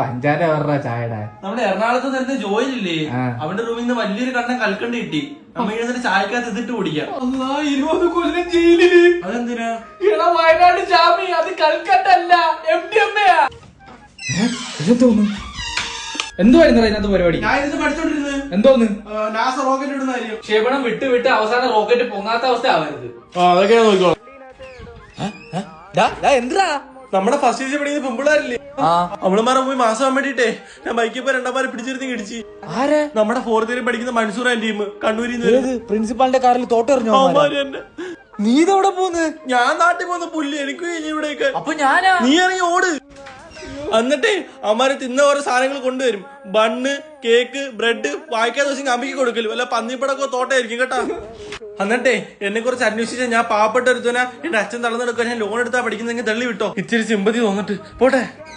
പഞ്ചാര അവരുടെ ചായടാ നമ്മുടെ എറണാകുളത്ത് നിന്ന് ജോയിലില്ലേ? അവന്റെ റൂമിൽ നിന്ന് വലിയൊരു കണ്ണൻ കൽക്കണ്ടി കിട്ടി. നമ്മ എഴുന്നിട്ട് ചായക്കകത്ത് ഇതിട്ട് കുടിക്കാം. ഇരുപത് കൊല്ലം ജയിലിൽ. അതെന്തിനാ? ഇട വയനാട് ജാമി അത് കൽക്കട്ടല്ല എം ഡി എം തോന്നുന്നു എന്തുവായിരുന്നു അതിനകത്ത് പരിപാടി? ഞാൻ ഇത് പഠിച്ചോണ്ടിരുന്നത് എന്തോന്ന്? നാസ റോക്കറ്റ് ഇടുന്ന കാര്യം. ക്ഷേപണം വിട്ട് വിട്ട് അവസാനം റോക്കറ്റ് പൊങ്ങാത്ത അവസ്ഥ ആവരുത് ആ അതൊക്കെ നോക്കിക്കോളാം. എന്താ നമ്മുടെ ഫസ്റ്റ് ഏജ് പഠിക്കുന്ന പെമ്പിളാരില്ലേ ആ. അവളുമാരെ പോയി മാസം വേണ്ടിട്ടേ ഞാൻ ബൈക്കിൽ പോയി രണ്ടാമാരെ പിടിച്ചിരുന്ന് ഇടിച്ച്. ആരെ? നമ്മുടെ ഫോർത്ത് ഇയർ പഠിക്കുന്ന മൻസൂർ ടീം കണ്ണൂരിൽ നിന്ന്. പ്രിൻസിപ്പാളിന്റെ കാറിൽ തോട്ടെറിഞ്ഞോ അവന്മാര്? തന്നെ. നീ ഇതെവിടെ പോന്ന്? ഞാൻ നാട്ടിൽ പോന്ന പുല്ല് എനിക്ക് ഇവിടെയൊക്കെ. അപ്പൊ ഞാനാ? നീ ഇറങ്ങി ഓട്. എന്നിട്ടേ അമ്മാരെ തിന്ന ഓരോ സാധനങ്ങൾ കൊണ്ടുവരും. ബണ്ണ് കേക്ക് ബ്രെഡ് വായിക്കാൻ ദിവസം അമ്മിക്ക് കൊടുക്കലും. അല്ല പന്നിപ്പടക്കോ തോട്ടായിരിക്കും കേട്ടാ. എന്നിട്ടേ എന്നെ കുറിച്ച് അന്വേഷിച്ച ഞാൻ പാവപ്പെട്ട ഒരുത്തനാ. എന്റെ അച്ഛൻ തളർന്നെടുക്കാൻ ഞാൻ ലോൺ എടുത്താ പഠിക്കുന്നെങ്കിൽ തള്ളി വിട്ടോ. ഇച്ചിരി ചിമ്പതി തോന്നിട്ട്. പോട്ടെ.